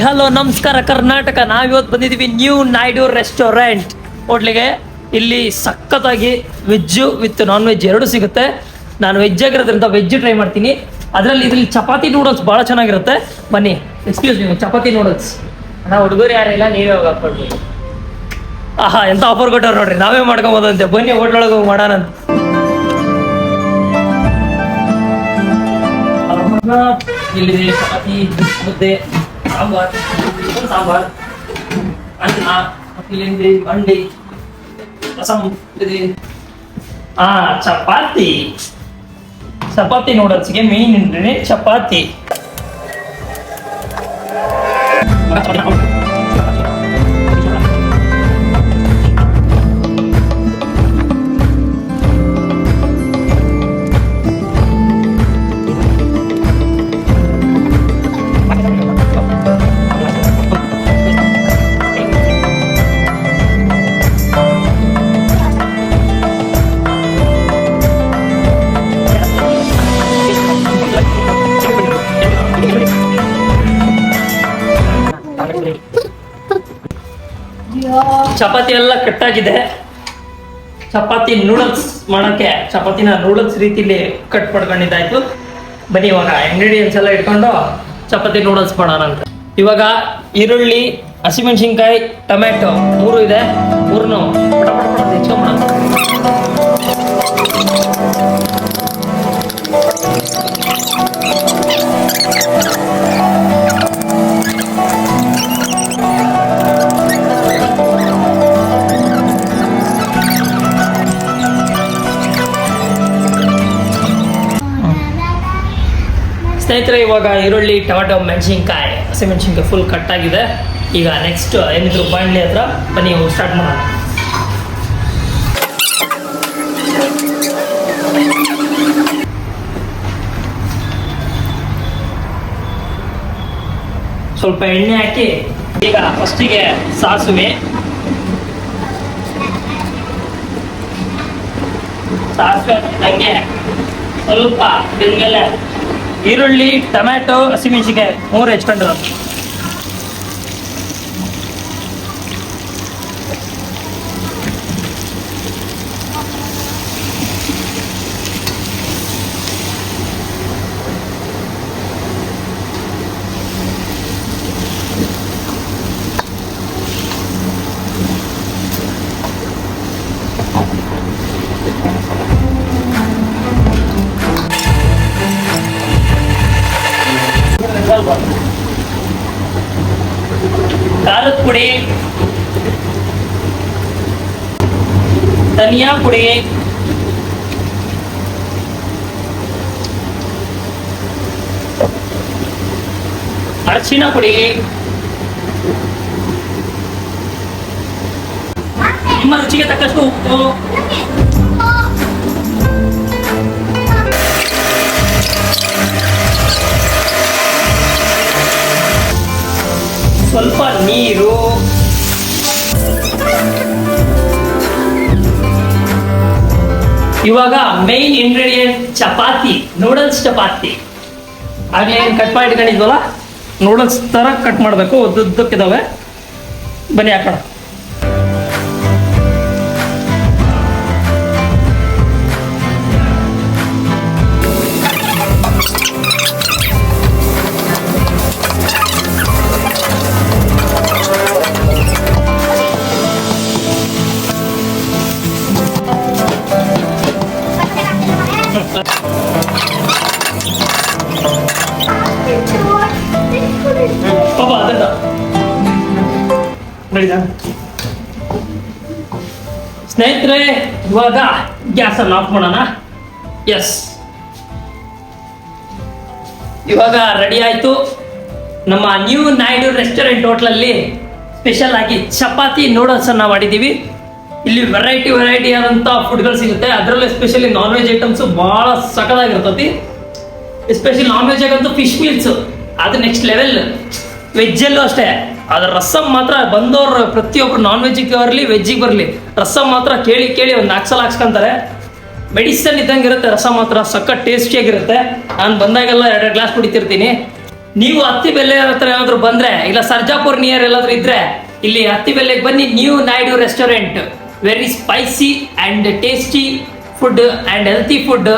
Hello, ನಮಸ್ಕಾರ, ಕರ್ನಾಟಕ. ನಾವಿವತ್ತು ಬಂದಿದ್ದೀವಿ ನ್ಯೂ ನಾಯ್ಡು ರೆಸ್ಟೋರೆಂಟ್ ಹೋಟ್ಲಿಗೆ. ಇಲ್ಲಿ ಸಖತ್ತಾಗಿ ವೆಜ್ಜು ವಿತ್ ನಾನ್ ವೆಜ್ ಎರಡು ಸಿಗುತ್ತೆ. ನಾನು ವೆಜ್ ಆಗಿರೋದ್ರಿಂದ ವೆಜ್ ಟ್ರೈ ಮಾಡ್ತೀನಿ. ಅದರಲ್ಲಿ ಇದ್ರಲ್ಲಿ ಚಪಾತಿ ನೂಡಲ್ಸ್ ಭಾಳ ಚೆನ್ನಾಗಿರುತ್ತೆ. ಬನ್ನಿ ಎಕ್ಸ್ಕ್ಯೂಸ್ ನೀವು ಚಪಾತಿ ನೂಡಲ್ಸ್ ಅಣ್ಣ, ಹುಡುಗರು ಯಾರಿಲ್ಲ ನೀವೇ ಹೋಗಿ ಆಹಾ, ಎಂತ ಆಫರ್ ಕೊಟ್ಟವ್ರು ನೋಡ್ರಿ. ನಾವೇ ಮಾಡ್ಕೊಬೋದಂತೆ. ಬನ್ನಿ, ಹೋಟ್ಲೊಳಗೆ ಹೋಗಿ ಮಾಡೋಣ ಇಲ್ಲಿ ಚಪಾತಿ, ಮುದ್ದೆ. ಸಾಂಬಾರ್ ಚಿಕನ್ ಸಾಂಬಾರ್ ಅನ್ನ ಮತ್ತೆ ಇಲ್ಲಿಂದ ಅಂಡಿ ರಸಂ ಇದೆ ಆ ಚಪಾತಿ ಚಪಾತಿ ನೂಡಲ್ಸ್ಗೆ ಮೇನ್ ಇಂಗ್ರೀಡಿಯಂಟ್ ಚಪಾತಿ ಚಪಾತಿ ಎಲ್ಲ ಕಟ್ಟಾಗಿದೆ. ಚಪಾತಿ ನೂಡಲ್ಸ್ ಮಾಡೋಕ್ಕೆ, ಚಪಾತಿನ ನೂಡಲ್ಸ್ ರೀತಿಲಿ ಕಟ್ ಮಾಡ್ಕೊಂಡಿದ್ದಾಯ್ತು. ಬನ್ನಿ ಇವಾಗ ಇಂಗ್ರೀಡಿಯೆಂಟ್ಸ್ ಎಲ್ಲ ಇಟ್ಕೊಂಡು ಚಪಾತಿ ನೂಡಲ್ಸ್ ಮಾಡೋಣ ಅಂತ. ಇವಾಗ ಈರುಳ್ಳಿ, ಹಸಿಮೆಣಸಿನ್ಕಾಯಿ ಟೊಮೆಟೊ ಮೂರು ಇದೆ. ಮೂರನ್ನು ಪಟ ಸ್ನೇಹಿತರೆ, ಇವಾಗ ಈರುಳ್ಳಿ, ಟೊಮೆಟೊ, ಮೆಣಸಿನ್ಕಾಯಿ, ಹಸಿಮೆಣಸಿನ್ಕಾಯಿ ಫುಲ್ ಕಟ್ ಆಗಿದೆ. ಈಗ ನೆಕ್ಸ್ಟ್ ಏನಿದ್ರು ಬಾಣಲಿ ಹತ್ರ ಬನ್ನಿ ಸ್ಟಾರ್ಟ್ ಮಾಡೋಣ. ಸ್ವಲ್ಪ ಎಣ್ಣೆ ಹಾಕಿ, ಈಗ ಫಸ್ಟಿಗೆ ಸಾಸಿವೆ. ಸಾಸಿವೆ ಹಂಗೆ ಸ್ವಲ್ಪ ಬೆಂದ್ಮೇಲೆ ಈರುಳ್ಳಿ ಟೊಮ್ಯಾಟೊ ಹಸಿಮೆಣಸಿನ್ಕಾಯಿ ಮೂರು ಹೆಚ್ಕೊಂಡಿರೋ ಪುಡಿ ಧನಿಯಾ ಪುಡಿ ಅರಿಶಿನ ಪುಡಿ ನಿಮ್ಮ ರುಚಿಗೆ ತಕ್ಕಷ್ಟು ಉಪ್ಪು. ಸ್ವಲ್ಪ ನೀರು. ಇವಾಗ ಮೈನ್ ಇಂಗ್ರೀಡಿಯೆಂಟ್ ಚಪಾತಿ ನೂಡಲ್ಸ್ ಚಪಾತಿ. ಏನು ಕಟ್ ಮಾಡಿ ಇಟ್ಕೊಂಡಿದ್ವಲ್ಲ ನೂಡಲ್ಸ್ ಥರ ಕಟ್ ಮಾಡಬೇಕು, ಉದ್ದುದ್ದಕ್ಕಿದಾವೆ. ಬನ್ನಿ ಹಾಕೋಣ. ನಡೀತಾ ಸ್ನೇಹಿತರೆ, ಇವಾಗ ಗ್ಯಾಸ್ ಅನ್ನು ಆಫ್ ಮಾಡೋಣ. ಎಸ್ ಇವಾಗ ರೆಡಿ ಆಯ್ತು. ನಮ್ಮ ನ್ಯೂ ನಾಯ್ಡು ರೆಸ್ಟೋರೆಂಟ್ ಹೋಟ್ಲಲ್ಲಿ ಸ್ಪೆಷಲ್ ಆಗಿ ಚಪಾತಿ ನೂಡಲ್ಸ್ ಅನ್ನ ಮಾಡಿದ್ದೀವಿ. ಇಲ್ಲಿ ವೆರೈಟಿ ವೆರೈಟಿ ಆದಂಥ ಫುಡ್ಗಳು ಸಿಗುತ್ತೆ. ಅದರಲ್ಲೂ ಎಸ್ಪೆಷಲಿ ನಾನ್ ವೆಜ್ ಐಟಮ್ಸು ಭಾಳ ಸಖತ್ತಾಗಿರ್ತತಿ ಎಸ್ಪೆಷಲಿ ನಾನ್ ವೆಜ್ ಆಗಂತೂ ಫಿಶ್ ಮೀಲ್ಸ್ ಅದು ನೆಕ್ಸ್ಟ್ ಲೆವೆಲ್ ವೆಜ್ಜಲ್ಲೂ ಅಷ್ಟೇ. ಅದ್ರ ರಸಮ್ ಮಾತ್ರ ಬಂದವ್ರ ಪ್ರತಿಯೊಬ್ರು ನಾನ್ ವೆಜ್ಜಿಗೆ ಬರಲಿ ವೆಜ್ಜಿಗೆ ಬರಲಿ ರಸಮ್ ಮಾತ್ರ ಕೇಳಿ ಕೇಳಿ ಒಂದು ನಾಲ್ಕು ಸಲ ಹಾಕ್ಸ್ಕೊಂತಾರೆ. ಮೆಡಿಸನ್ ಇದ್ದಂಗೆ ಇರುತ್ತೆ, ರಸ ಮಾತ್ರ ಸಖತ್ ಟೇಸ್ಟಿಯಾಗಿರುತ್ತೆ ನಾನು ಬಂದಾಗೆಲ್ಲ ಎರಡು ಗ್ಲಾಸ್ ಕುಡಿತಿರ್ತೀನಿ. ನೀವು ಹತ್ತಿ ಬೆಲೆ ಹತ್ರ ಏನಾದರೂ ಬಂದ್ರೆ, ಇಲ್ಲ ಸರ್ಜಾಪುರ್ ನಿಯರ್ ಎಲ್ಲಾದರೂ ಇದ್ರೆ, ಇಲ್ಲಿ ಹತ್ತಿ ಬನ್ನಿ new Naidu restaurant very spicy and tasty food and healthy food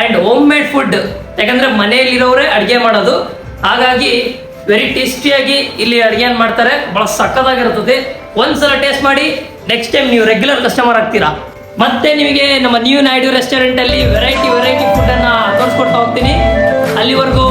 and home made food ಯಾಕಂದ್ರೆ ಮನೆಯಲ್ಲಿರೋರೇ ಅಡುಗೆ ಮಾಡೋದು. ಹಾಗಾಗಿ ವೆರಿ ಟೇಸ್ಟಿಯಾಗಿ ಇಲ್ಲಿ ಅಡುಗೆ ಮಾಡ್ತಾರೆ? ಬಹಳ ಸಕ್ಕತ್ತಾಗಿರ್ತದೆ ಒಂದ್ಸಲ ಟೇಸ್ಟ್ ಮಾಡಿ ನೆಕ್ಸ್ಟ್ ಟೈಮ್ ನೀವು ರೆಗ್ಯುಲರ್ ಕಸ್ಟಮರ್ ಆಗ್ತೀರಾ? ಮತ್ತೆ ನಿಮಗೆ ನಮ್ಮ ನ್ಯೂ ನಾಯ್ಡು ರೆಸ್ಟೋರೆಂಟ್ ಅಲ್ಲಿ ವೆರೈಟಿ ವೆರೈಟಿ ಫುಡ್ ಅನ್ನ ತೋರಿಸ್ಕೊಡ್ತಾ ಹೋಗ್ತೀನಿ. ಅಲ್ಲಿವರೆಗೂ